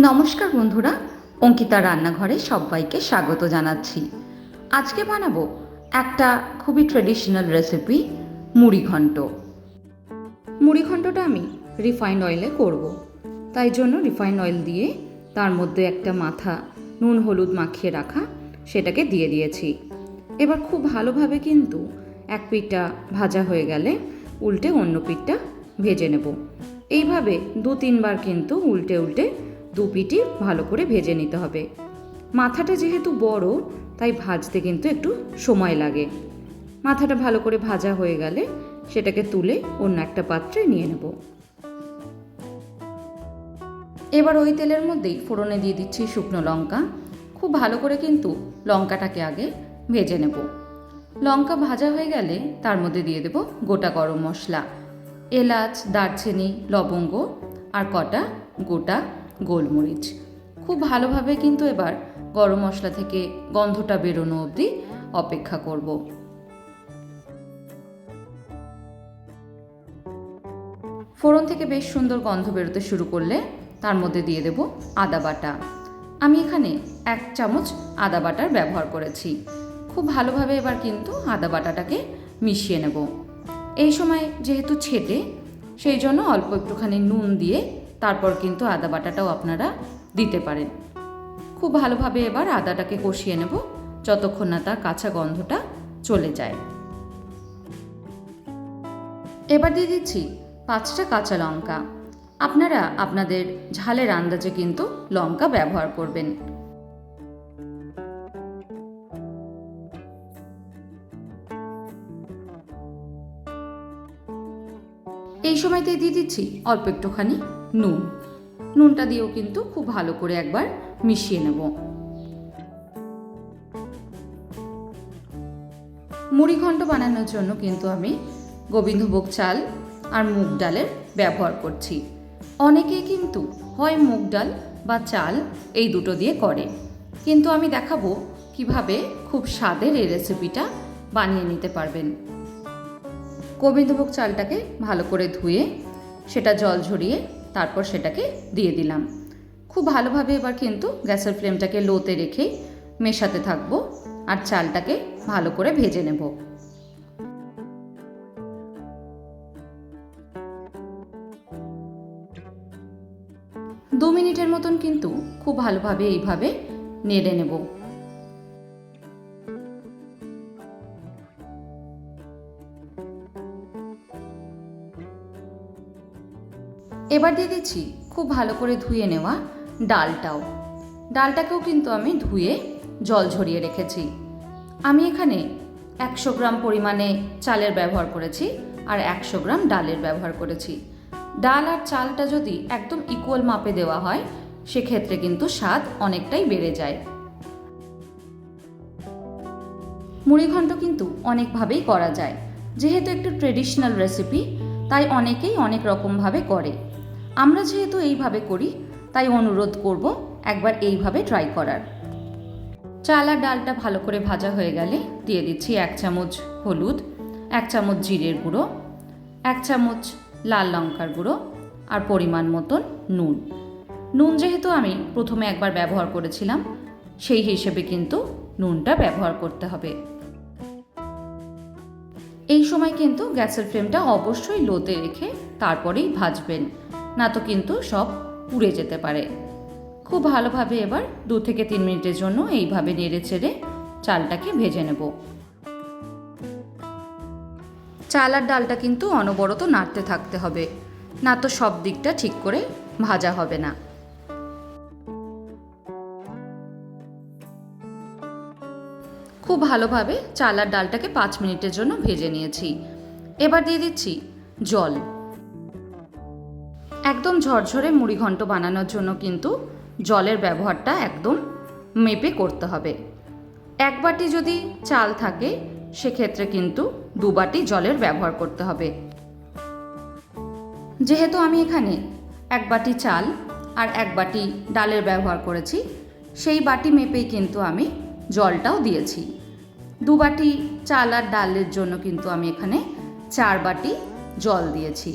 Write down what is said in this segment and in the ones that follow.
নমস্কার বন্ধুরা, অঙ্কিতা রান্নাঘরে সবাইকে স্বাগত জানাচ্ছি। আজকে বানাবো একটা খুবই ট্রেডিশনাল রেসিপি মুড়িঘণ্ট মুড়িঘণ্টটা আমি রিফাইন্ড অয়েলে করব। তাই জন্য রিফাইন্ড অয়েল দিয়ে তার মধ্যে একটা মাথা নুন হলুদ মাখিয়ে রাখা সেটাকে দিয়ে দিয়েছি। এবার খুব ভালোভাবে কিন্তু এক পিঠটা ভাজা হয়ে গেলে উল্টে অন্য পিঠটা ভেজে নেব। এইভাবে দু তিনবার কিন্তু উল্টে উল্টে দু পিঠই ভালো করে ভেজে নিতে হবে। মাথাটা যেহেতু বড়, তাই ভাজতে কিন্তু একটু সময় লাগে। মাথাটা ভালো করে ভাজা হয়ে গেলে সেটাকে তুলে অন্য একটা পাত্রে নিয়ে নেব। এবার ওই তেলের মধ্যেই ফোড়নে দিয়ে দিচ্ছি শুকনো লঙ্কা। খুব ভালো করে কিন্তু লঙ্কাটাকে আগে ভেজে নেব। লঙ্কা ভাজা হয়ে গেলে তার মধ্যে দিয়ে দেব গোটা গরম মশলা, এলাচ, দারচিনি, লবঙ্গ আর কটা গোটা গোলমরিচ। খুব ভালোভাবে কিন্তু এবার গরম মশলা থেকে গন্ধটা বেরোনো অবধি অপেক্ষা করব। ফোড়ন থেকে বেশ সুন্দর গন্ধ বেরোতে শুরু করলে তার মধ্যে দিয়ে দেব আদা বাটা। আমি এখানে এক চামচ আদা বাটার ব্যবহার করেছি। খুব ভালোভাবে এবার কিন্তু আদা বাটাটাকে মিশিয়ে নেব। এই সময় যেহেতু ছেটে, সেই জন্য অল্প একটুখানি নুন দিয়ে তারপর কিন্তু আদা বাটাটাও আপনারা দিতে পারেন। খুব ভালোভাবে এবার আদাটাকে কষিয়ে নেব, যতক্ষণ না তার কাঁচা গন্ধটা চলে যায়। এবার দিয়ে দিচ্ছি পাঁচটা কাঁচা লঙ্কা। আপনারা আপনাদের ঝালের আন্দাজে কিন্তু লঙ্কা ব্যবহার করবেন। এই সময়তে দিয়ে দিচ্ছি অল্প একটুখানি নুন। নুনটা দিয়েও কিন্তু খুব ভালো করে একবার মিশিয়ে নেব। মুড়িঘণ্ট বানানোর জন্য কিন্তু আমি গোবিন্দভোগ চাল আর মুগ ডালের ব্যবহার করছি। অনেকেই কিন্তু হয় মুগ ডাল বা চাল এই দুটো দিয়ে করে। কিন্তু আমি দেখাবো কীভাবে খুব স্বাদের এই রেসিপিটা বানিয়ে নিতে পারবেন। গোবিন্দভোগ চালটাকে ভালো করে ধুয়ে সেটা জল ঝরিয়ে তারপর সেটাকে দিয়ে দিলাম। খুব ভালোভাবে এবার কিন্তু গ্যাসের ফ্লেমটাকে লোতে রেখে মেশাতে থাকব আর চালটাকে ভালো করে ভেজে নেব। দু মিনিটের মতন কিন্তু খুব ভালোভাবে এইভাবে নেড়ে নেব। এবার দিয়ে দিচ্ছি খুব ভালো করে ধুয়ে নেওয়া ডালটাও। ডালটাকেও কিন্তু আমি ধুয়ে জল ঝরিয়ে রেখেছি। আমি এখানে একশো গ্রাম পরিমাণে চালের ব্যবহার করেছি আর একশো গ্রাম ডালের ব্যবহার করেছি। ডাল আর চালটা যদি একদম ইকুয়াল মাপে দেওয়া হয়, সেক্ষেত্রে কিন্তু স্বাদ অনেকটাই বেড়ে যায়। মুড়িঘণ্ট কিন্তু অনেকভাবেই করা যায়। যেহেতু একটু ট্রেডিশনাল রেসিপি তাই অনেকেই অনেক রকমভাবে করে। আমরা যেহেতু এইভাবে করি, তাই অনুরোধ করব একবার এইভাবে ট্রাই করার। চাল আর ডালটা ভালো করে ভাজা হয়ে গেলে দিয়ে দিচ্ছি এক চামচ হলুদ, এক চামচ জিরের গুঁড়ো, এক চামচ লাল লঙ্কার গুঁড়ো আর পরিমাণ মতন নুন। নুন যেহেতু আমি প্রথমে একবার ব্যবহার করেছিলাম, সেই হিসেবে কিন্তু নুনটা ব্যবহার করতে হবে। এই সময় কিন্তু গ্যাসের ফ্লেমটা অবশ্যই লোতে রেখে তারপরেই ভাজবেন। না তো কিন্তু সব পুড়ে যেতে পারে। খুব ভালোভাবে এবার দু থেকে তিন মিনিটের জন্য এইভাবে নেড়ে চেড়ে চালটাকে ভেজে নেব। চাল আর ডালটা কিন্তু অনবরত নাড়তে থাকতে হবে, না তো সব দিকটা ঠিক করে ভাজা হবে না। খুব ভালোভাবে চাল আর ডালটাকে পাঁচ মিনিটের জন্য ভেজে নিয়েছি। এবার দিয়ে দিচ্ছি জল। একদম ঝরঝরে মুড়িঘণ্ট বানানোর জন্য কিন্তু জলের ব্যবহারটা একদম মেপে করতে হবে। এক বাটি যদি চাল থাকে, সেক্ষেত্রে কিন্তু দু বাটি জলের ব্যবহার করতে হবে। যেহেতু আমি এখানে এক বাটি চাল আর এক বাটি ডালের ব্যবহার করেছি, সেই বাটি মেপেই কিন্তু আমি জলটাও দিয়েছি। দু বাটি চাল আর ডালের জন্য কিন্তু আমি এখানে চার বাটি জল দিয়েছি।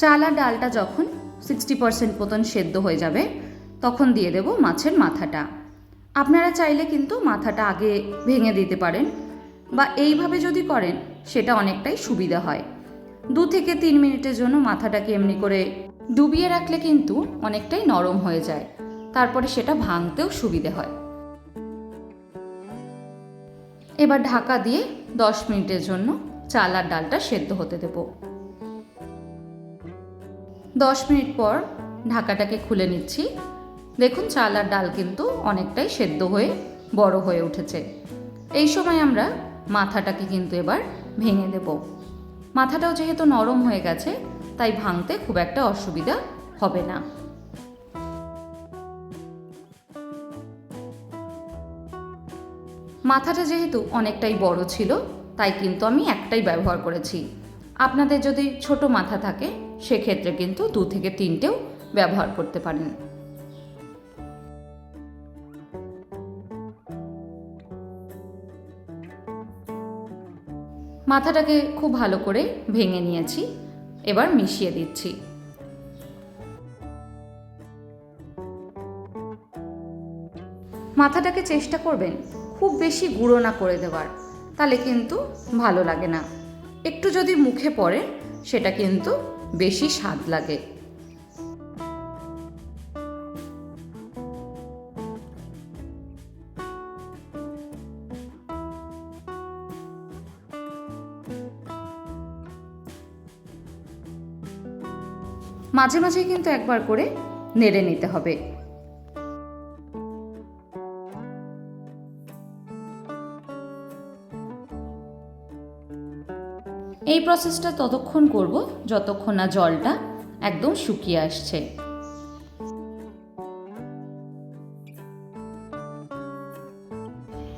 চাল আর ডালটা যখন সিক্সটি পার্সেন্ট মতন সেদ্ধ হয়ে যাবে, তখন দিয়ে দেব মাছের মাথাটা। আপনারা চাইলে কিন্তু মাথাটা আগে ভেঙে দিতে পারেন বা এইভাবে যদি করেন, সেটা অনেকটাই সুবিধা হয়। দু থেকে তিন মিনিটের জন্য মাথাটাকে এমনি করে ডুবিয়ে রাখলে কিন্তু অনেকটাই নরম হয়ে যায়। তারপরে সেটা ভাঙতেও সুবিধে হয়। এবার ঢাকা দিয়ে দশ মিনিটের জন্য চাল আর ডালটা সেদ্ধ হতে দেব। দশ মিনিট পর ঢাকাটাকে খুলে নিচ্ছি। দেখুন, চাল আর ডাল কিন্তু অনেকটাই সেদ্ধ হয়ে বড় হয়ে উঠেছে। এই সময় আমরা মাথাটাকে কিন্তু এবার ভেঙে দেব। মাথাটাও যেহেতু নরম হয়ে গেছে, তাই ভাঙতে খুব একটা অসুবিধা হবে না। মাথাটা যেহেতু অনেকটাই বড় ছিল, তাই কিন্তু আমি একটাই ব্যবহার করেছি। আপনাদের যদি ছোট মাথা থাকে সেক্ষেত্রে কিন্তু দু থেকে তিনটেও ব্যবহার করতে পারেন। মাথাটাকে খুব ভালো করে ভেঙে নিয়েছি, এবার মিশিয়ে দিচ্ছি। মাথাটাকে চেষ্টা করবেন খুব বেশি গুঁড়ো না করে দেওয়ার, তাহলে কিন্তু ভালো লাগে না। একটু যদি মুখে পড়ে, সেটা কিন্তু বেশি স্বাদ লাগে। মাঝে মাঝে কিন্তু একবার করে নেড়ে নিতে হবে। এই প্রসেসটা ততক্ষণ করব যতক্ষণ না জলটা একদম শুকিয়ে আসছে।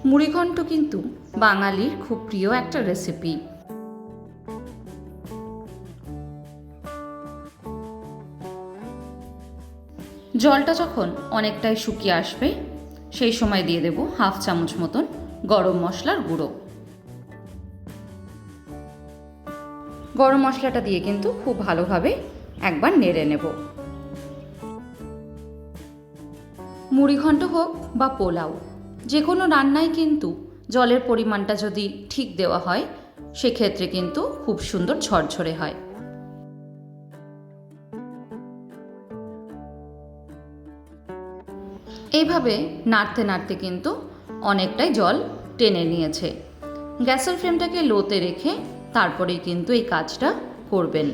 মুড়িঘণ্ট কিন্তু বাঙালির খুব প্রিয় একটা রেসিপি জলটা যখন অনেকটাই শুকিয়ে আসবে, সেই সময় দিয়ে দেব হাফ চামচ মতন গরম মশলার গুঁড়ো। গরম মশলাটা দিয়ে কিন্তু খুব ভালোভাবে একবার নেড়ে নেব। মুড়িঘণ্ট হোক বা পোলাও, যে কোনো রান্নায় কিন্তু জলের পরিমাণটা যদি ঠিক দেওয়া হয়, সেক্ষেত্রে কিন্তু খুব সুন্দর ঝরঝরে হয়। এইভাবে নাড়তে নাড়তে কিন্তু অনেকটাই জল টেনে নিয়েছে। গ্যাসের ফ্লেমটাকে লোতে রেখে তারপরেই কিন্তু এই কাজটা করবেন।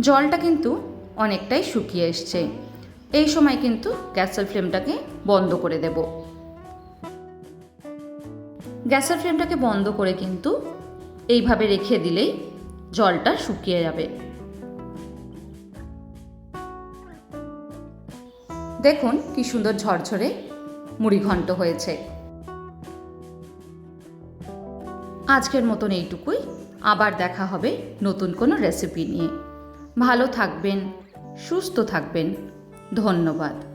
জলটা কিন্তু অনেকটাই শুকিয়ে এসছে। এই সময় কিন্তু গ্যাসের ফ্লেমটাকে বন্ধ করে দেব। গ্যাসের ফ্লেমটাকে বন্ধ করে কিন্তু এইভাবে রেখে দিলেই জলটা শুকিয়ে যাবে। দেখুন কি সুন্দর ঝরঝরে মুড়িঘণ্ট হয়েছে। আজকের মতন এইটুকুই। আবার দেখা হবে নতুন কোনো রেসিপি নিয়ে। ভালো থাকবেন, সুস্থ থাকবেন। ধন্যবাদ।